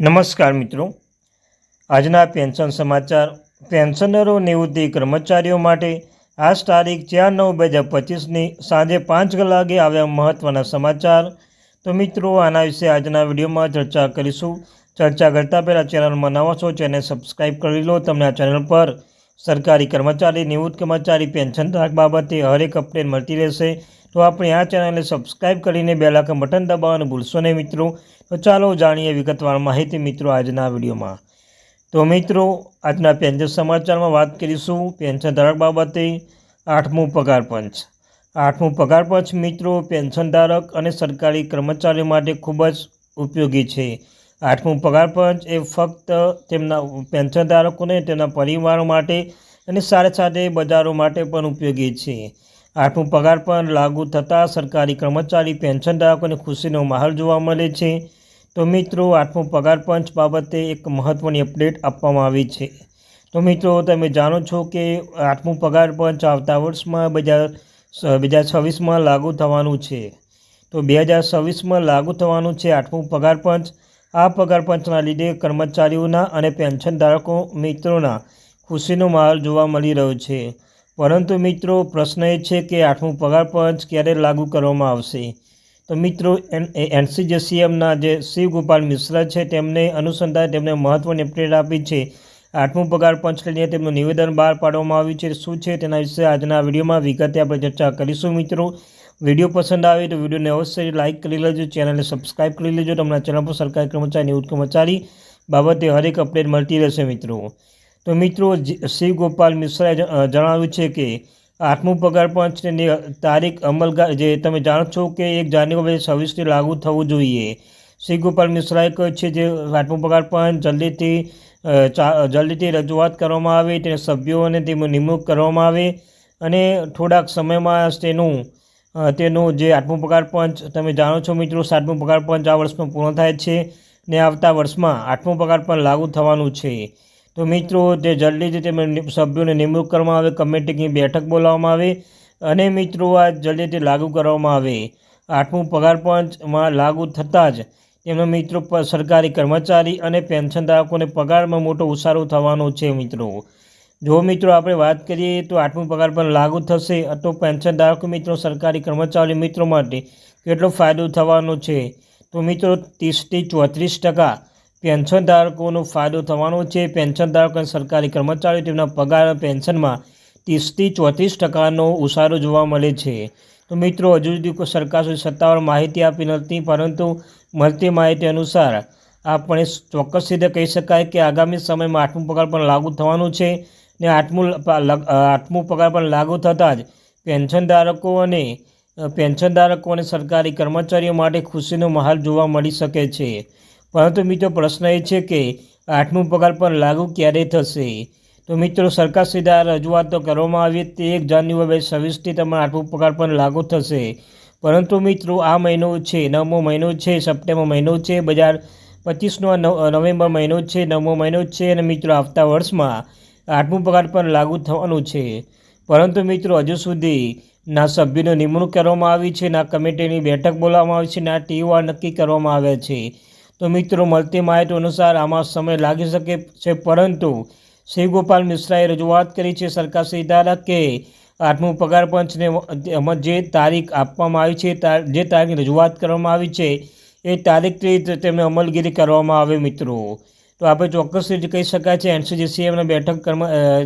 નમસ્કાર મિત્રો. આજના પેન્શન સમાચાર, પેન્શનરો નિવૃત્તિ કર્મચારીઓ માટે આજ તારીખ ચાર નવ બે હજાર પચીસની સાંજે પાંચ કલાકે આવ્યા મહત્ત્વના સમાચાર. તો મિત્રો, આના વિશે આજના વિડીયોમાં ચર્ચા કરીશું. ચર્ચા કરતાં પહેલાં ચેનલમાં નવા છો ચેનલ સબસ્ક્રાઈબ કરી લો. તમને આ ચેનલ પર સરકારી કર્મચારી, નિવૃત્ત કર્મચારી, પેન્શન ધારક બાબતે હરેક અપડેટ મળતી રહેશે. તો આપણે આ ચેનલને સબસ્ક્રાઈબ કરીને બેલાકન બટન દબાવવાનું ભૂલશો નહીં મિત્રો. તો ચાલો જાણીએ વિગતવાર માહિતી મિત્રો આજના વિડીયોમાં. તો મિત્રો, આજના પેન્શન સમાચારમાં વાત કરીશું પેન્શન ધારક બાબતે આઠમું પગાર પંચ. આઠમું પગાર પંચ મિત્રો, પેન્શન ધારક અને સરકારી કર્મચારીઓ માટે ખૂબ જ ઉપયોગી છે. આઠમું પગાર પંચ એ ફક્ત તેમના પેન્શન ધારકોને તેમના પરિવારો માટે અને સાથે સાથે બજારો માટે પણ ઉપયોગી છે. આઠમું પગાર પણ લાગુ થતાં સરકારી કર્મચારી પેન્શન ધારકોને ખુશીનો માહોલ જોવા મળે છે. તો મિત્રો, આઠમું પગાર પંચ બાબતે એક મહત્ત્વની અપડેટ આપવામાં આવી છે. તો મિત્રો, તમે જાણો છો કે આઠમું પગાર પંચ આવતા વર્ષમાં બે હજાર બે હજાર છવ્વીસમાં લાગુ થવાનું છે. તો બે હજાર છવ્વીસમાં લાગુ થવાનું છે આઠમું પગાર પંચ. આ પગાર પંચના લીધે કર્મચારીઓના અને પેન્શન ધારકો મિત્રોના ખુશીનો માહોલ જોવા મળી રહ્યો છે. પરંતુ મિત્રો, પ્રશ્ન એ છે કે આઠમું પગાર પંચ ક્યારે લાગુ કરવામાં આવશે? તો મિત્રો, એન એનસીજેસીએમના જે શિવ ગોપાલ મિશ્રા છે, તેમને અનુસંધાને તેમને મહત્ત્વની અપડેટ આપી છે. આઠમું પગાર પંચ લઈને તેમનું નિવેદન બહાર પાડવામાં આવ્યું છે. શું છે તેના વિશે આજના વિડીયોમાં વિગતે આપણે ચર્ચા કરીશું મિત્રો. વીડિયો પસંદ આવે તો વિડીયોને અવશ્ય લાઇક કરી લેજો, ચેનલને સબસ્ક્રાઈબ કરી લેજો તમને ચેનલ પર સરકારી કર્મચારી નિવૃત્ત કર્મચારી બાબતે હરેક અપડેટ મળતી રહેશે મિત્રો. તો મિત્રો શિવ ગોપાલ મિશ્રાએ જણાવ્યું છે કે આઠમું પગાર પંચની તારીખ અમલગાર જે તમે જાણો છો કે એક જાન્યુઆરી છવ્વીસથી લાગુ થવું જોઈએ. શ્રી ગોપાલ મિશ્રાએ કહ્યું છે જે આઠમું પગાર પંચ જલ્દીથી જલ્દીથી રજૂઆત કરવામાં આવે, તેને સભ્યોને તેમની નિમણૂક કરવામાં આવે અને થોડાક સમયમાં તેનું તેનું જે આઠમું પગાર પંચ, તમે જાણો છો મિત્રો, સાતમું પગાર પંચ આ વર્ષમાં પૂર્ણ થાય છે ને આવતા વર્ષમાં આઠમું પગાર પણ લાગુ થવાનું છે. તો મિત્રો, તે જલ્દીથી તેમને સભ્યોને નિમણૂક કરવામાં આવે કમિટીની બેઠક બોલાવવામાં આવે અને મિત્રો, આ જલ્દીથી લાગુ કરવામાં આવે. આઠમું પગાર પંચમાં લાગુ થતાં જ તેમના મિત્રો સરકારી કર્મચારી અને પેન્શન ધારકોને પગારમાં મોટો ઉસારો થવાનો છે મિત્રો. જો મિત્રો આપણે વાત કરીએ તો આઠમો પગાર પણ લાગુ થશે તો પેન્શનધારકો મિત્રો, સરકારી કર્મચારી મિત્રો માટે કેટલો ફાયદો થવાનો છે? તો મિત્રો ત્રીસથી ચોત્રીસ ટકા પેન્શન ધારકોનો ફાયદો થવાનો છે. પેન્શન ધારકો સરકારી કર્મચારીઓ તેમના પગાર પેન્શનમાં ત્રીસથી ચોત્રીસ ટકાનો ઉછાળો જોવા મળે છે. તો મિત્રો હજુ સુધી સરકાર સુધી સત્તાવાર માહિતી આપી નથી, પરંતુ મળતી માહિતી અનુસાર આપણે ચોક્કસ રીતે કહી શકાય કે આગામી સમયમાં આઠમું પગાર પણ લાગુ થવાનું છે. ને આઠમું આઠમું પગાર પણ લાગુ થતાં જ પેન્શનધારકો અને પેન્શનધારકો અને સરકારી કર્મચારીઓ માટે ખુશીનો માહોલ જોવા મળી શકે છે. પરંતુ મિત્રો પ્રશ્ન એ છે કે આઠમું પગાર પણ લાગુ ક્યારે થશે? તો મિત્રો સરકાર સીધા રજૂઆત કરવામાં આવી તે એક જાન્યુઆરી બે છવ્વીસથી તમારા આઠમું પગાર પણ લાગુ થશે. પરંતુ મિત્રો આ મહિનો છે, નવમો મહિનો છે, સપ્ટેમ્બર મહિનો છે, બજાર પચીસનો નવેમ્બર મહિનો છે, નવમો મહિનો છે અને મિત્રો આવતા વર્ષમાં આઠમું પગાર પર લાગુ થવાનું છે. પરંતુ મિત્રો, હજુ સુધી ના સભ્યોની નિમણૂક કરવામાં આવી છે, ના કમિટીની બેઠક બોલાવવામાં આવી છે, ના ટીઓઆર નક્કી કરવામાં આવ્યા છે. તો મિત્રો, મળતી માહિતી અનુસાર આમાં સમય લાગી શકે છે, પરંતુ શિવગોપાલ મિશ્રાએ રજૂઆત કરી છે, સરકાર શ્રી દ્વારા કે આઠમું પગાર પંચને જે તારીખ આપવામાં આવી છે જે તારીખની રજૂઆત કરવામાં આવી છે, એ તારીખથી તેમને અમલગીરી કરવામાં આવે મિત્રો. તો આપણે ચોક્કસ રીતે કહી શકાય છે એનસીજીસીએમના બેઠક કર્મ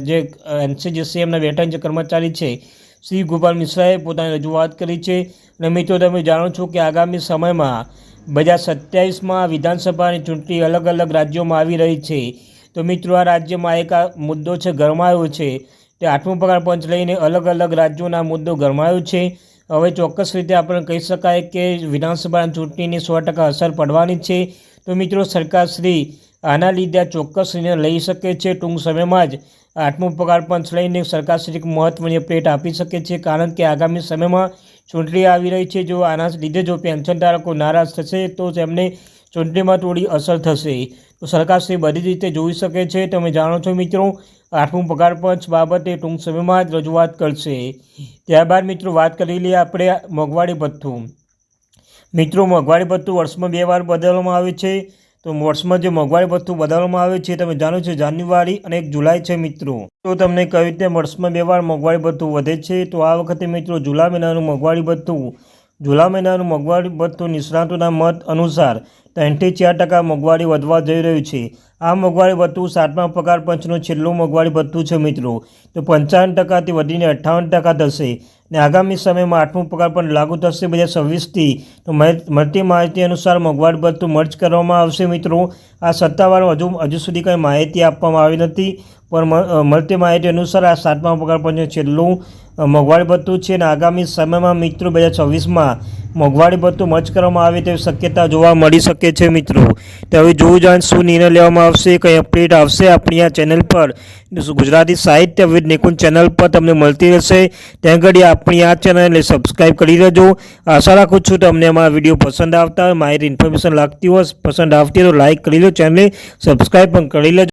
જે એનસીજીસીએમના બેઠક જે કર્મચારી છે, શ્રી ગોપાલ મિશ્રાએ પોતાની રજૂઆત કરી છે. અને મિત્રો, તમે જાણો છો કે આગામી સમયમાં બે હજાર સત્યાવીસમાં વિધાનસભાની ચૂંટણી અલગ અલગ રાજ્યોમાં આવી રહી છે. તો મિત્રો, આ રાજ્યમાં એક, આ મુદ્દો છે, ગરમાયો છે. તે આઠમો પગાર પંચ લઈને અલગ અલગ રાજ્યોના મુદ્દો ગરમાયો છે. હવે ચોક્કસ રીતે આપણે કહી શકાય કે વિધાનસભાની ચૂંટણીની સો ટકા અસર પડવાની છે. તો મિત્રો, સરકારશ્રી આના લીધે ચોક્કસ નિર્ણય લઈ શકે છે. ટૂંક સમયમાં જ આઠમું પગાર પંચ લઈને સરકારશ્રી મહત્ત્વની અપડેટ આપી શકે છે. કારણ કે આગામી સમયમાં ચૂંટણી આવી રહી છે. જો આના લીધે જો પેન્શન ધારકો નારાજ થશે, તો તેમને ચૂંટણીમાં થોડી અસર થશે. તો સરકારશ્રી બધી રીતે જોઈ શકે છે. તમે જાણો છો મિત્રો, આઠમું પગાર પંચ બાબતે ટૂંક સમયમાં જ રજૂઆત કરશે. ત્યારબાદ મિત્રો, વાત કરી લઈએ આપણે મોંઘવારી ભથ્થું. મિત્રો, મોંઘવારી ભથ્થું વર્ષમાં બે વાર બદલવામાં આવે છે. તો વર્ષમાં જે મોંઘવારી ભથ્થું બદલવામાં આવે છે, તમે જાણો છો, જાન્યુઆરી અને એક જુલાઈ છે મિત્રો. તો તમને કહ્યું રીતે વર્ષમાં બે વાર મોંઘવારી ભથ્થું વધે છે? તો આ વખતે મિત્રો જુલા મહિનાનું મોંઘવારી ભથ્થું, જુલા મહિનાનું મોંઘવારી ભથ્થું નિષ્ણાતોના મત અનુસાર ત્રણથી ચાર ટકા મોંઘવારી વધવા જઈ રહ્યું છે. આ મોંઘવારી ભથ્થું સાતમા પગાર પંચનું છેલ્લું મોંઘવારી ભથ્થું છે મિત્રો. તો પંચાવન ટકાથી વધીને અઠ્ઠાવન ટકા થશે ને આગામી સમયમાં આઠમું પગાર પણ લાગુ થશે બે હજાર છવ્વીસથી. તો મળતી માહિતી અનુસાર મોંઘવારી ભથ્થું મર્જ કરવામાં આવશે મિત્રો. આ સત્તાવાર હજુ હજુ સુધી કંઈ માહિતી આપવામાં આવી નથી. પણ મળતી માહિતી અનુસાર આ સાતમા પગાર પંચનું છેલ્લું મોંઘવારી ભથ્થું છે અને આગામી સમયમાં મિત્રો બે હજાર છવ્વીસમાં મોંઘવારી ભથ્થું મચ કરવામાં આવે તેવી શક્યતા જોવા મળી શકે છે, મિત્રો. તો હવે જોવું જાણ શું નિર્ણય લેવામાં આવશે, કંઈ અપડેટ આવશે આપણી આ ચેનલ પર. ગુજરાતી સાહિત્ય વિદ નિકુંજ ચેનલ પર તમને મળતી રહેશે. ત્યાં ઘડી આપણી આ ચેનલને સબસ્ક્રાઈબ કરી લેજો આશા રાખું છું તમને અમારા વીડિયો પસંદ આવતા હોય. માહિતી ઇન્ફોર્મેશન લાગતી હોય, પસંદ આવતી હોય તો લાઇક કરી લો ચેનલને સબસ્ક્રાઈબ પણ કરી લેજો.